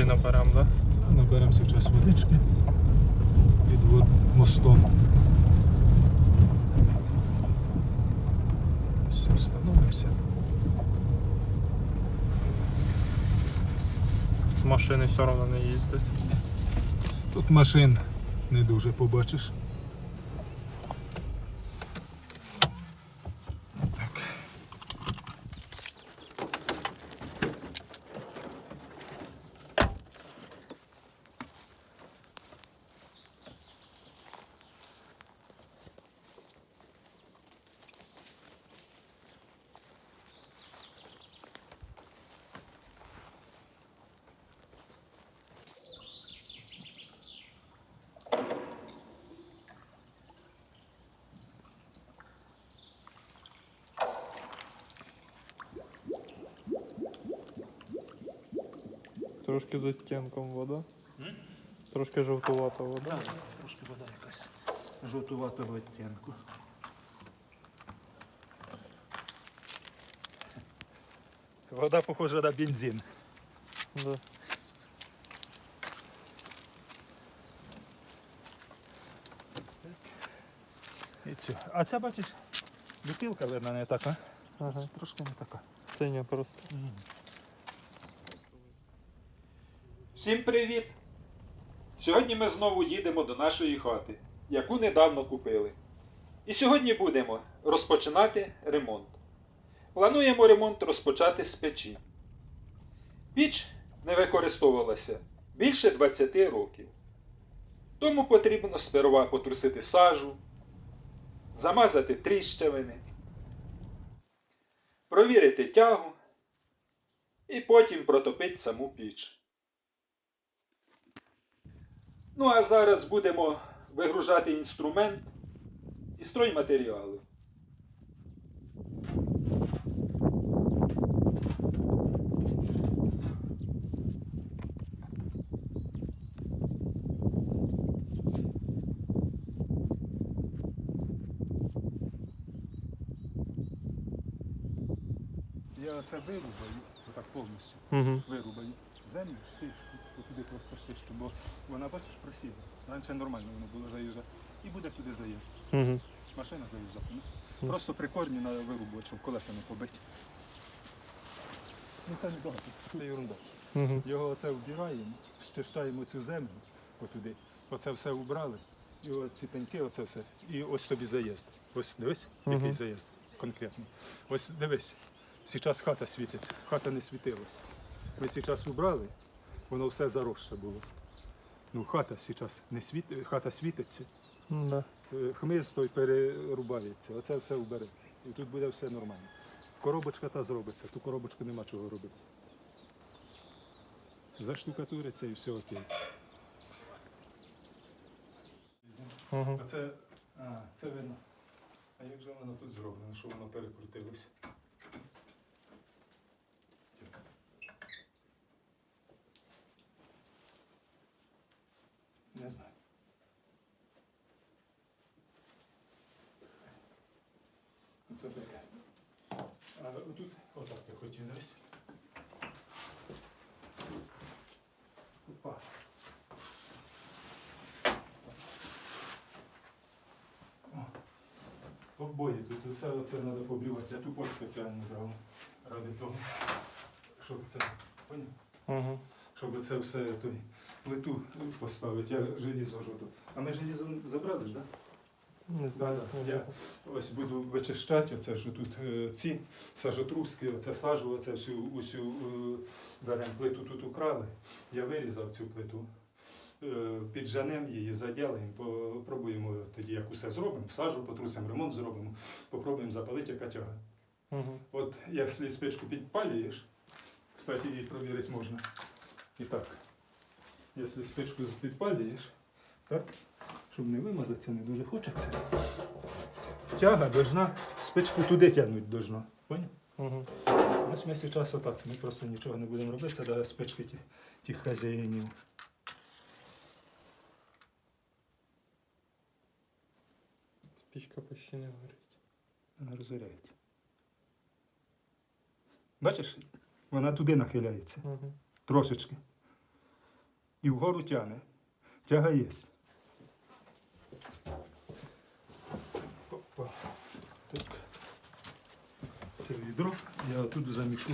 Води наберемо, так? Наберемо зараз водички під мостом. Все, становимося. Машини все одно не їздять. Тут машин не дуже побачиш. Трошки з відтінком вода. Трошки жовтувата вода. Так, Трошки вода якась жовтуватого відтінку. Вода похожа на бензин. Да. І цю. А ця бачиш, бутилка видно не така. Ага. Трошки не така. Синя просто. Всім привіт! Сьогодні ми знову їдемо до нашої хати, яку недавно купили. І сьогодні будемо розпочинати ремонт. Плануємо ремонт розпочати з печі. Піч не використовувалася більше 20 років. Тому потрібно сперва потрусити сажу, замазати тріщавини, провірити тягу і потім протопити саму піч. Ну а зараз будемо вигружати інструмент і стройматеріали. Я це вирубаю, отак повністю. Угу. Вирубаю землю, штиш, туди просто штишку, бо вона, бачиш, просіла. Раніше нормально воно було заїжджати. І буде туди заїзд. Угу. Машина заїжджати. Ну, Просто при треба вирубувати, щоб колеса не побити. Ну це не багато, це ерунда. Угу. Його оце вбираємо, щищаємо цю землю отуди. Оце все убрали. І оці пеньки, оце все. І ось тобі заїзд. Ось дивись, який заїзд конкретно. Ось дивись, зараз хата світиться, хата не світилась. Ми зараз убрали, воно все заросше було. Ну, хата зараз не світ... хата світиться, Да. е, хмиз той перерубається, оце все убереться. І тут буде все нормально. Коробочка та зробиться, ту коробочку нема чого робити. Заштукатуриться і все окей. Угу. А це, а, це видно. А як же воно тут зроблено, що воно перекрутилось? Не знаю. Це таке. А отут отак я. Опа. Обоє тут усе це треба побрівати. Я тупо спеціально брав ради того, щоб це поняв? Угу. Щоб це все той плиту поставити, я желізо жду. А ми желізо забрали ж, так? Не знаю. Я- Ось буду вичищати, оце що тут е, ці сажотруски, оце сажу, оце всю усю е, беремо плиту тут украли. Я вирізав цю плиту, е, її, заділимо, попробуємо тоді, як усе зробимо, сажу, потрусимо, ремонт зробимо, попробуємо запалити яка тяга. Угу. От якщо спичку підпалюєш, кстати, її провірити можна. І так, якщо спичку підпалюєш, так, щоб не вимазатися, не дуже хочеться. Тяга должна, спичку туди тягнути должна. Поняв? Угу. Ось ми зараз отак, ми просто нічого не будемо робити, це даже спички ті, тих хазяїнів. Спічка почти не горить. Вона розгоряється. Бачиш, вона туди нахиляється. Угу. Трошечки. і вгору тяне. Тяга є. Опа. Так. Це відро. Я тут замішу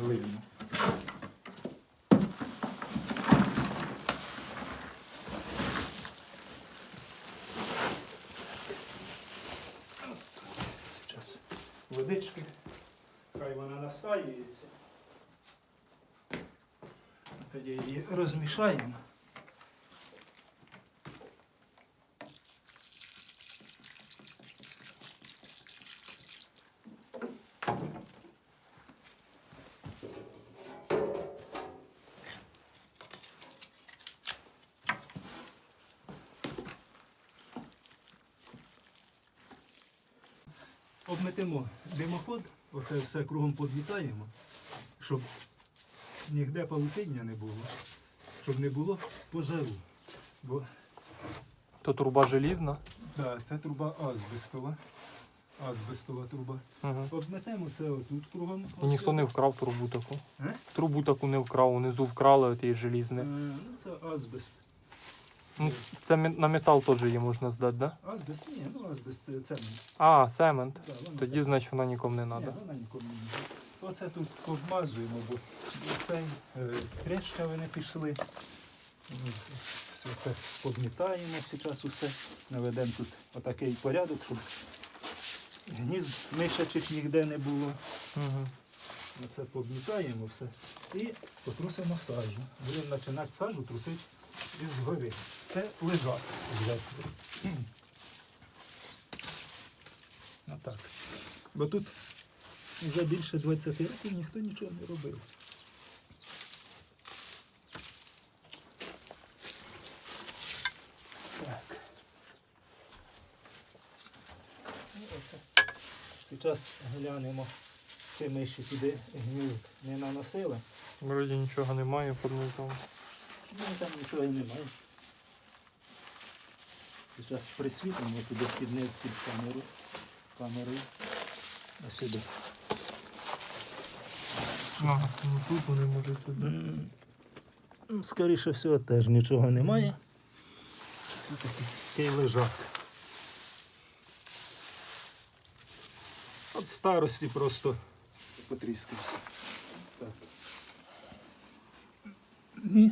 глину. Зараз водички. Хай вона настаюється. Тоді її розмішаємо. Обметемо димоход, оце все кругом подвітаємо, щоб ніде павутиння не було, щоб не було пожару. Бо То труба желізна. да, це труба азбестова. Азбестова труба. Угу. Обметемо це отут кругом. І ніхто не вкрав трубу таку. Е? Трубу таку не вкрав, унизу вкрали отій Е, желізне. Ну, це азбест. Ну, це мі- на метал теж її можна здати, да? Азбест, ні, ну азбест це цемент. А, цемент. Да, воно Тоді, значить, вона нікому не Ні, треба. вона нікому не буде. Оце тут обмазуємо, бо цей е, трещавини пішли. Оце подмітаємо зараз усе. Наведемо тут отакий порядок, щоб гнізд мишачих ніде не було. Угу. Оце подмітаємо все. І потрусимо сажу. Будемо починати сажу трусити із гори. Це лежак. Отак. Бо тут вже більше 20 років ніхто нічого не робив. Так. Ну, оце. Глянемо, чи ми ще сюди гнізд не наносили. Вроді нічого немає низом. Ну, там нічого і немає. Зараз присвітимо туди під низ під камеру. Камерою. Ось сюди. Ага, ну тут вони можуть туди. М, Скоріше всього теж нічого немає. Такий лежак. От старості просто потріскався. Так. І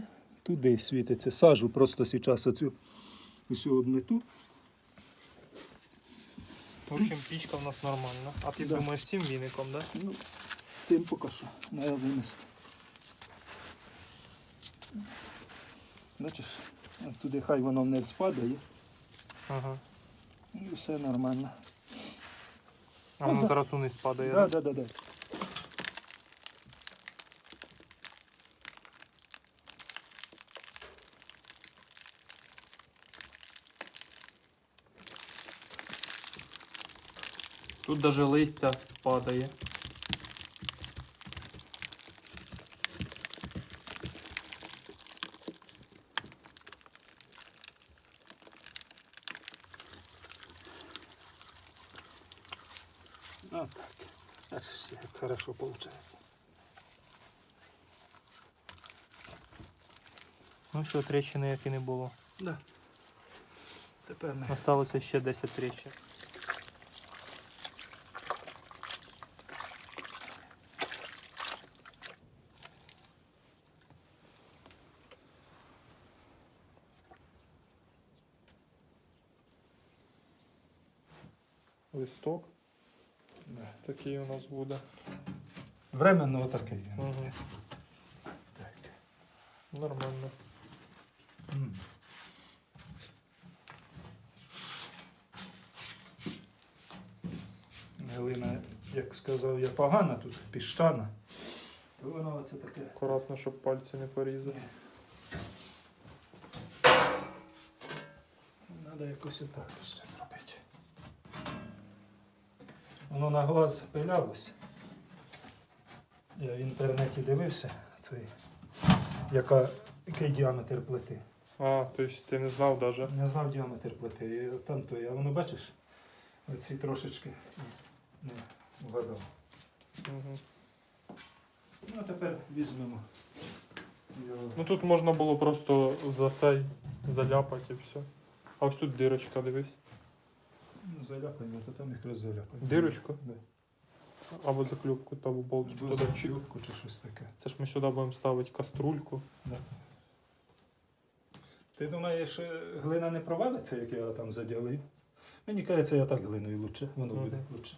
туди світиться. Сажу просто зараз оцю усю обмету. В общем, пічка в нас нормальна. А ти Да. думаєш цим віником, да? Ну, цим поки що треба винести. Бачиш, туди хай воно не спадає, Ага. і все нормально. А воно за- зараз униз падає. Да, да? да, Тут навіть листя падає. А, так. Бачиш, як хорошо виходить. Ну все, тріщини як і не було. Да. Тепер ми Осталося ще 10 тріщин. Листок такий у нас буде. временно отакий. Угу. Так. Нормально. Глина, як сказав я, погана тут, піщана. То воно оце таке. Акуратно, щоб пальці не порізати. Треба якось отак ще зробити. Воно на глаз пилялося. Я в інтернеті дивився, цей, яка, який діаметр плити. А, тобто ти не знав навіть. Не знав діаметр плити. І там то, а воно бачиш, оці трошечки не вгадав. Угу. Ну а тепер візьмемо Ну тут можна було просто за цей заляпати і все. А ось тут дирочка, дивись. Ну, заляпання, то там якраз заляпання. Дирочку? Да. Або заклюпку, то або болтик Або заклюпку чи щось таке. Це ж ми сюди будемо ставити каструльку. Ти думаєш, е, глина не провалиться, як я там заділив? Мені кажеться, я так глиною лучше, воно Мгм. буде лучше.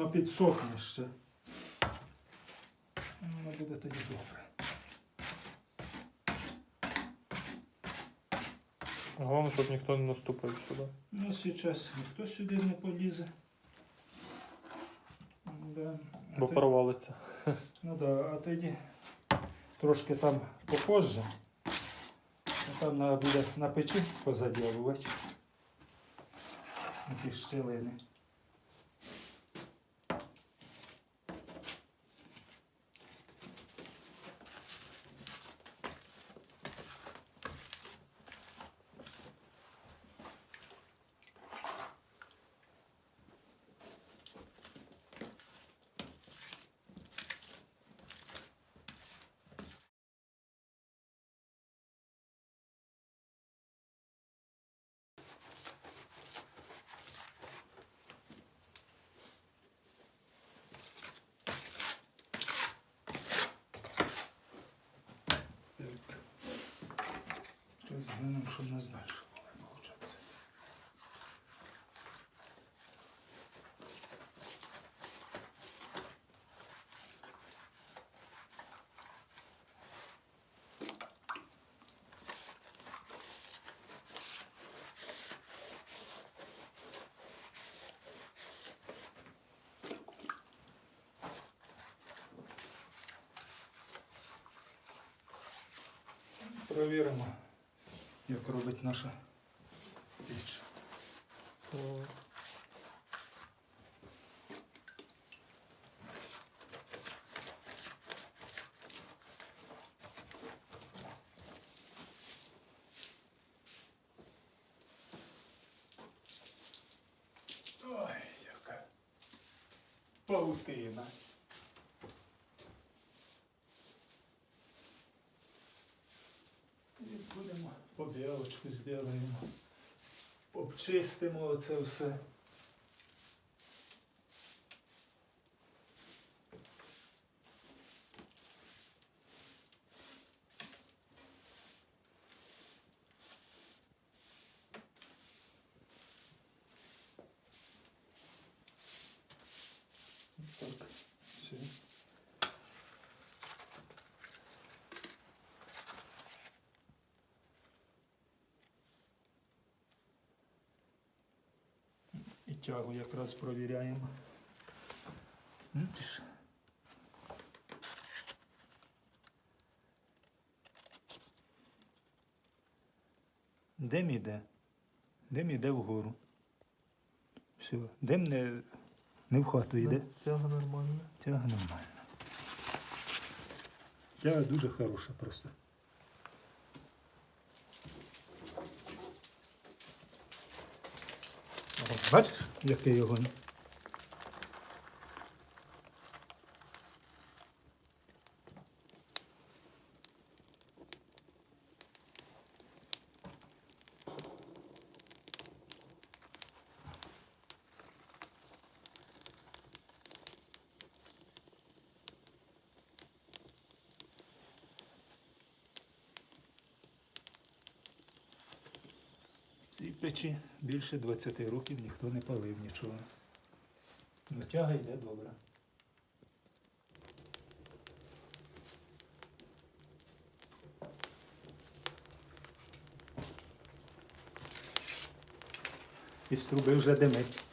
Воно підсохне ще. Воно буде тоді добре. Головне, щоб ніхто не наступив сюди. Ну, зараз ніхто сюди не полізе. Да. Бо ти- провалиться. Ну да, а тоді трошки там попозже. Там треба буде на печі позаділувати. Ті щілини. Так. Розглянемо, що в нас далі виходить. Провіримо, як робить наша піч. Ой, яка паутина. І будемо побілочку зробимо. Обчистимо оце все. Так, все. І тягу якраз провіряємо. Бачиш? Дим іде. Дим іде вгору. Все. Дим не, не в хату йде. Тяга нормальна. Тяга нормальна. Тяга дуже хороша просто. Бачиш, який його? В цій печі більше 20 років ніхто не палив нічого. Ну, тяга йде добре. Із труби вже димить.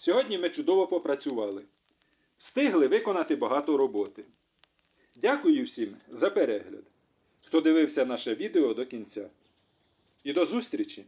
Сьогодні ми чудово попрацювали. Встигли виконати багато роботи. Дякую всім за перегляд, хто дивився наше відео до кінця. І до зустрічі!